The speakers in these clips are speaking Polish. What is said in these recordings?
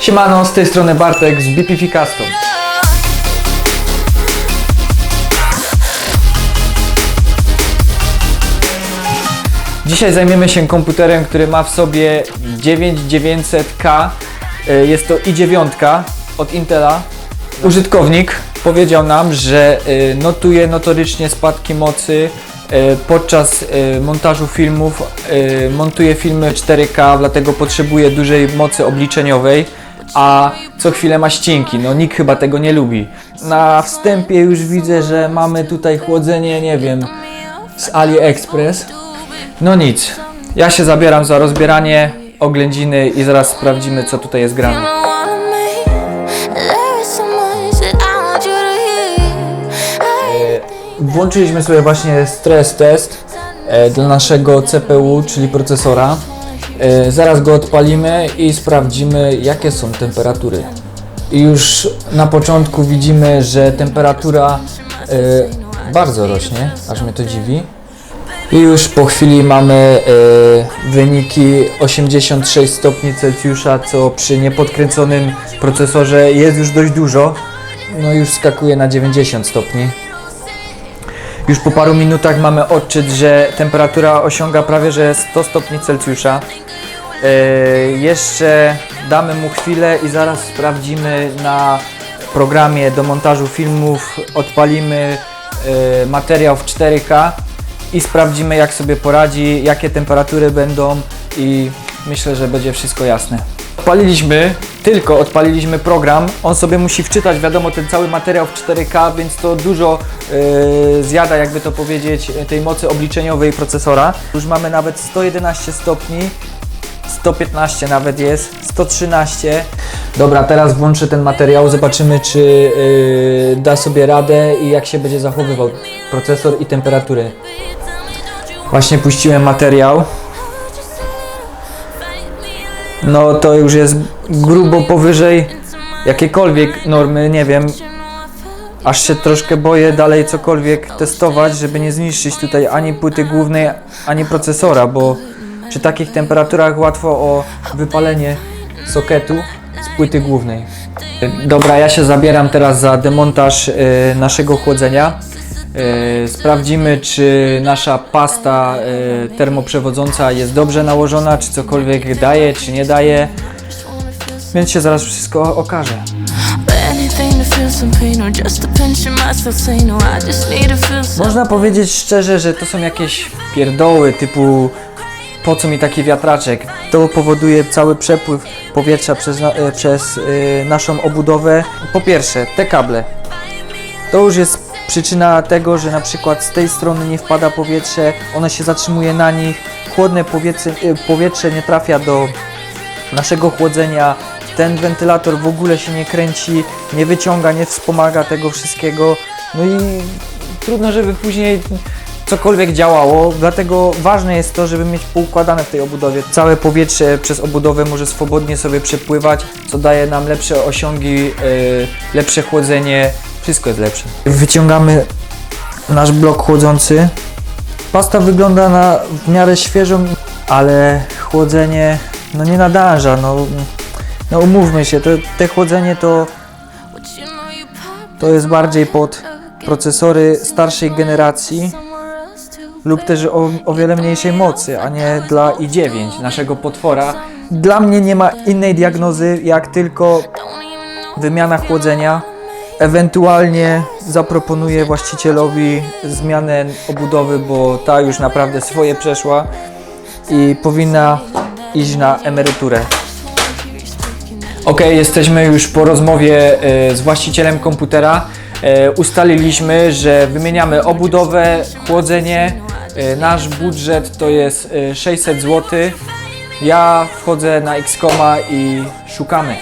Siemano, z tej strony Bartek z BPF Custom. Dzisiaj zajmiemy się komputerem, który ma w sobie 9900K. Y, Jest to i9 od Intela. Użytkownik powiedział nam, że y, notuje notorycznie spadki mocy y, podczas montażu filmów. Montuje filmy 4K, dlatego potrzebuje dużej mocy obliczeniowej, a co chwilę ma ścinki. No nikt chyba tego nie lubi. Na wstępie już widzę, że mamy tutaj chłodzenie, nie wiem, z AliExpress. No nic, ja się zabieram za rozbieranie oględziny i zaraz sprawdzimy co tutaj jest grane. I Włączyliśmy sobie właśnie stres test e, dla naszego CPU, czyli procesora. E, zaraz go odpalimy i sprawdzimy jakie są temperatury. I już na początku widzimy, że temperatura e, bardzo rośnie, aż mnie to dziwi. I już po chwili mamy e, wyniki 86 stopni Celsjusza, co przy niepodkręconym procesorze jest już dość dużo. No już skakuje na 90 stopni. Już po paru minutach mamy odczyt, że temperatura osiąga prawie że 100 stopni Celsjusza. E, jeszcze damy mu chwilę i zaraz sprawdzimy na programie do montażu filmów, odpalimy e, materiał w 4K i sprawdzimy jak sobie poradzi, jakie temperatury będą i myślę, że będzie wszystko jasne. Odpaliliśmy, tylko odpaliliśmy program, on sobie musi wczytać, wiadomo, ten cały materiał w 4K, więc to dużo yy, zjada, jakby to powiedzieć, tej mocy obliczeniowej procesora. Już mamy nawet 111 stopni, 115 nawet jest, 113. Dobra, teraz włączę ten materiał, zobaczymy czy yy, da sobie radę i jak się będzie zachowywał procesor i temperatury. Właśnie puściłem materiał. No to już jest grubo powyżej jakiejkolwiek normy, nie wiem. Aż się troszkę boję dalej cokolwiek testować, żeby nie zniszczyć tutaj ani płyty głównej, ani procesora, bo przy takich temperaturach łatwo o wypalenie sokietu z płyty głównej. Dobra, ja się zabieram teraz za demontaż y, naszego chłodzenia. Y, sprawdzimy, czy nasza pasta y, termoprzewodząca jest dobrze nałożona, czy cokolwiek daje, czy nie daje. Więc się zaraz wszystko okaże. Można powiedzieć szczerze, że to są jakieś pierdoły typu po co mi taki wiatraczek? To powoduje cały przepływ powietrza przez, na, e, przez y, naszą obudowę. Po pierwsze, te kable. To już jest przyczyna tego, że na przykład z tej strony nie wpada powietrze, one się zatrzymuje na nich, chłodne powietrze, powietrze nie trafia do naszego chłodzenia. Ten wentylator w ogóle się nie kręci, nie wyciąga, nie wspomaga tego wszystkiego. No i trudno, żeby później cokolwiek działało, dlatego ważne jest to, żeby mieć poukładane w tej obudowie. Całe powietrze przez obudowę może swobodnie sobie przepływać, co daje nam lepsze osiągi, yy, lepsze chłodzenie, wszystko jest lepsze. Wyciągamy nasz blok chłodzący. Pasta wygląda na w miarę świeżą, ale chłodzenie no nie nadąża, no, no umówmy się, to, te chłodzenie to, to jest bardziej pod procesory starszej generacji. Lub też o, o wiele mniejszej mocy, a nie dla i9, naszego potwora. Dla mnie nie ma innej diagnozy, jak tylko wymiana chłodzenia. Ewentualnie zaproponuję właścicielowi zmianę obudowy, bo ta już naprawdę swoje przeszła i powinna iść na emeryturę. Ok, jesteśmy już po rozmowie e, z właścicielem komputera. E, ustaliliśmy, że wymieniamy obudowę, chłodzenie. E, nasz budżet to jest e, 600 zł. Ja wchodzę na Xcoma i szukamy.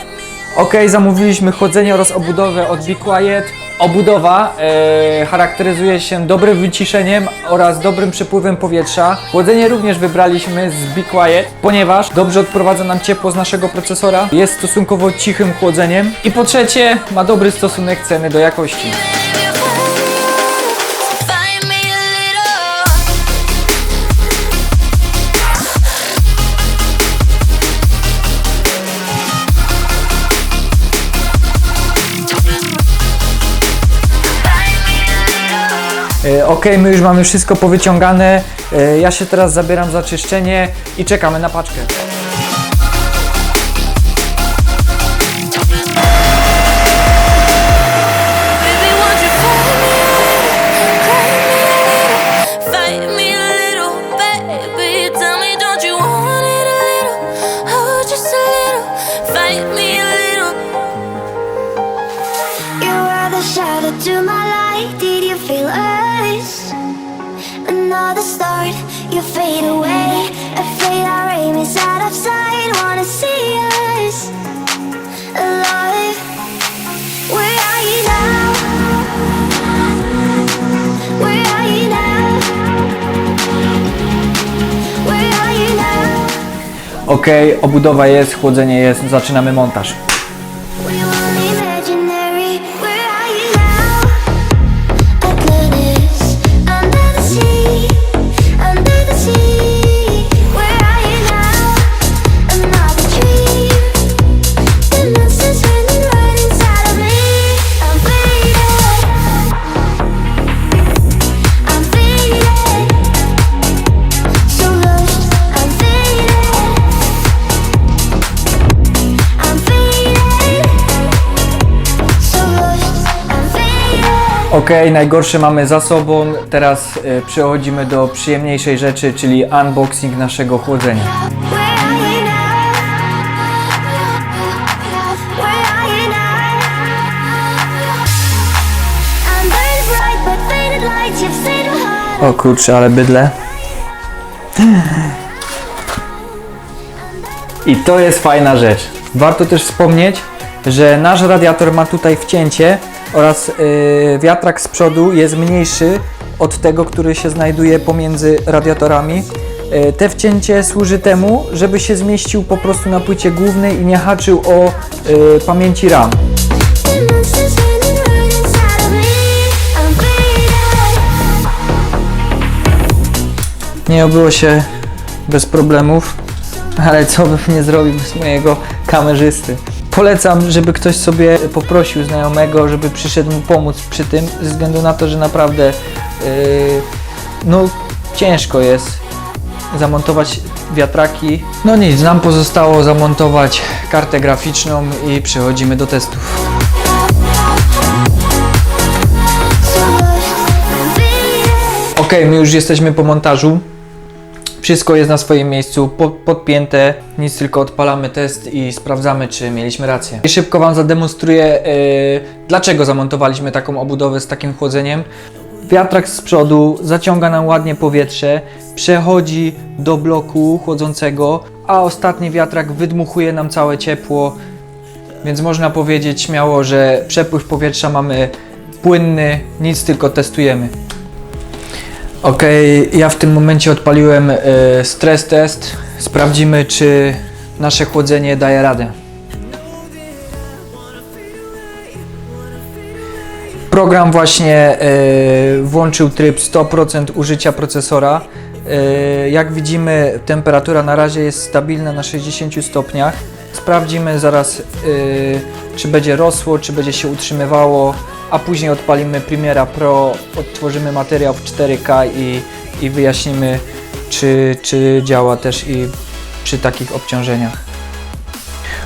Ok, zamówiliśmy chłodzenie oraz obudowę od Be Quiet. Obudowa e, charakteryzuje się dobrym wyciszeniem oraz dobrym przepływem powietrza. Chłodzenie również wybraliśmy z Be Quiet, ponieważ dobrze odprowadza nam ciepło z naszego procesora. Jest stosunkowo cichym chłodzeniem. I po trzecie, ma dobry stosunek ceny do jakości. Ok, my już mamy wszystko powyciągane. E, Ja się teraz zabieram za czyszczenie i czekamy na paczkę. Ok, obudowa jest, chłodzenie jest, zaczynamy montaż. Ok, najgorsze mamy za sobą. Teraz e, przechodzimy do przyjemniejszej rzeczy, czyli unboxing naszego chłodzenia. O kurczę, ale bydle. I to jest fajna rzecz. Warto też wspomnieć, że nasz radiator ma tutaj wcięcie oraz yy, wiatrak z przodu jest mniejszy od tego, który się znajduje pomiędzy radiatorami. Yy, te wcięcie służy temu, żeby się zmieścił po prostu na płycie głównej i nie haczył o yy, pamięci RAM. Nie obyło się bez problemów, ale co bym nie zrobił bez mojego kamerzysty. Polecam, żeby ktoś sobie poprosił znajomego, żeby przyszedł mu pomóc przy tym, ze względu na to, że naprawdę yy, no ciężko jest zamontować wiatraki. No nic, nam pozostało zamontować kartę graficzną i przechodzimy do testów. Ok, my już jesteśmy po montażu. Wszystko jest na swoim miejscu, po, podpięte. Nic tylko odpalamy test i sprawdzamy, czy mieliśmy rację. I szybko Wam zademonstruję, yy, dlaczego zamontowaliśmy taką obudowę z takim chłodzeniem. Wiatrak z przodu zaciąga nam ładnie powietrze, przechodzi do bloku chłodzącego, a ostatni wiatrak wydmuchuje nam całe ciepło, więc można powiedzieć śmiało, że przepływ powietrza mamy płynny, nic tylko testujemy. Ok, ja w tym momencie odpaliłem e, stres test. Sprawdzimy, czy nasze chłodzenie daje radę. Program właśnie e, włączył tryb 100% użycia procesora. E, jak widzimy, temperatura na razie jest stabilna na 60 stopniach. Sprawdzimy zaraz, czy będzie rosło, czy będzie się utrzymywało, a później odpalimy Premiera Pro, odtworzymy materiał w 4K i, i wyjaśnimy, czy, czy działa też i przy takich obciążeniach.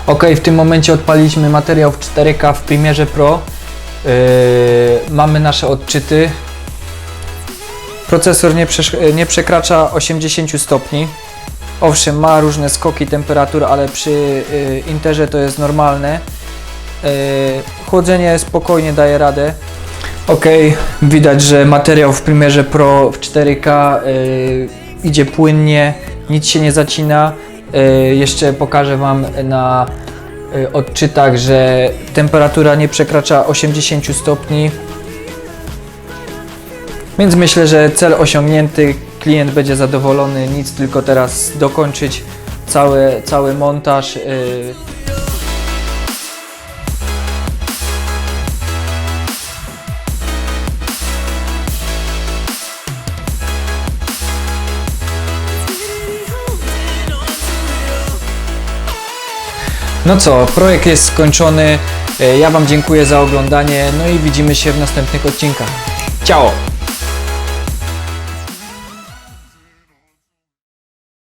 Ok, w tym momencie odpaliliśmy materiał w 4K w Premierze Pro. Yy, mamy nasze odczyty. Procesor nie, nie przekracza 80 stopni. Owszem, ma różne skoki temperatur, ale przy yy, Interze to jest normalne. Yy, chłodzenie spokojnie daje radę. Ok, widać, że materiał w Premierze Pro w 4K yy, idzie płynnie, nic się nie zacina. Yy, jeszcze pokażę Wam na odczytach, że temperatura nie przekracza 80 stopni. Więc myślę, że cel osiągnięty, klient będzie zadowolony, nic tylko teraz dokończyć cały, cały montaż. No co, projekt jest skończony. E, Ja Wam dziękuję za oglądanie, no i widzimy się w następnych odcinkach. Ciao!